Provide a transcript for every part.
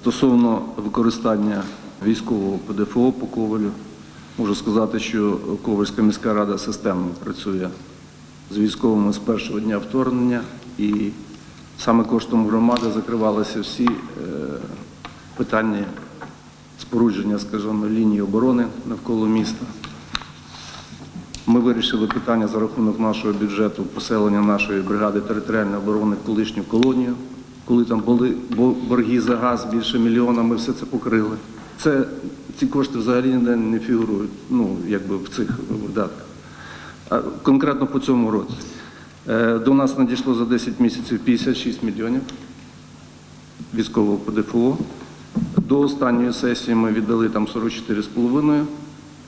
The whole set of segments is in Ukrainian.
Стосовно використання військового ПДФО по Ковалю, можу сказати, що Ковальська міська рада системно працює з військовими з першого дня вторгнення, і саме коштом громади закривалися всі е, питання спорудження, скажімо, лінії оборони навколо міста. Ми вирішили питання за рахунок нашого бюджету поселення нашої бригади територіальної оборони в колишню колонію. Коли там були борги за газ більше мільйона, ми все це покрили. Це ці кошти взагалі ніде не фігурують, ну якби в цих видатках. А конкретно по цьому році Е, до нас надійшло за 10 місяців 56 мільйонів військового ПДФО. До останньої сесії ми віддали там 44,5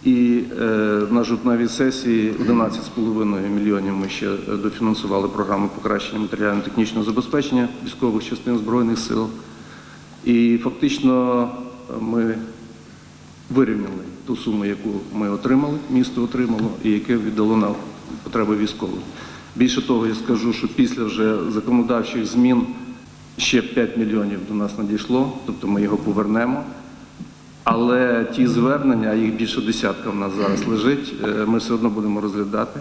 і е, на жовтневій сесії 11,5 мільйонів ми ще е, дофінансували програму покращення матеріально-технічного забезпечення військових частин Збройних сил. І фактично е, ми вирівняли ту суму, яку ми отримали, місто отримало, і яке віддало на потреби військових. Більше того, я скажу, що після вже законодавчих змін ще 5 мільйонів до нас надійшло, тобто ми його повернемо. Але ті звернення, їх більше десятка в нас зараз лежить, е, ми все одно будемо розглядати.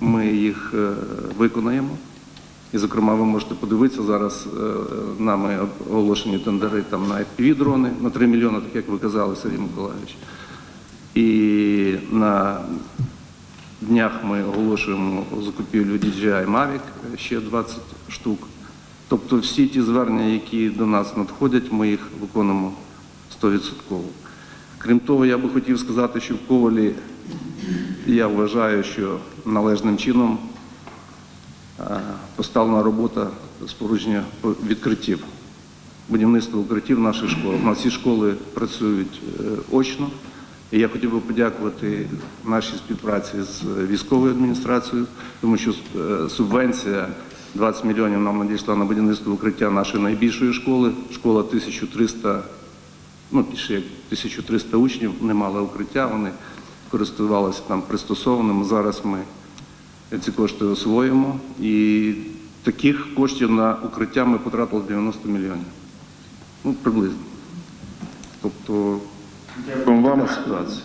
Ми їх е, виконаємо. І, зокрема, ви можете подивитися зараз е, нами оголошені тендери там на FPV-дрони на 3 мільйони, так як ви казали, Сергій Миколаївич. І на днях ми оголошуємо закупівлю DJI Mavic ще 20 штук. Тобто всі ті звернення, які до нас надходять, ми їх виконуємо 100%. Крім того, я би хотів сказати, що в Ковалі я вважаю, що належним чином поставлена робота спорудження відкриттів, будівництво укриттів наших школах. У нас всі школи працюють е, очно. І я хотів би подякувати нашій співпраці з військовою адміністрацією, тому що е, субвенція 20 мільйонів нам надійшла на будівництво укриття нашої найбільшої школи. Школа 1300, ну більше як 1300 учнів не мали укриття, вони користувалися там пристосованим. Зараз ми ці кошти освоїмо. І таких коштів на укриття ми потратили 90 мільйонів. Ну, приблизно. Тобто, Дякуємо вам. ситуація.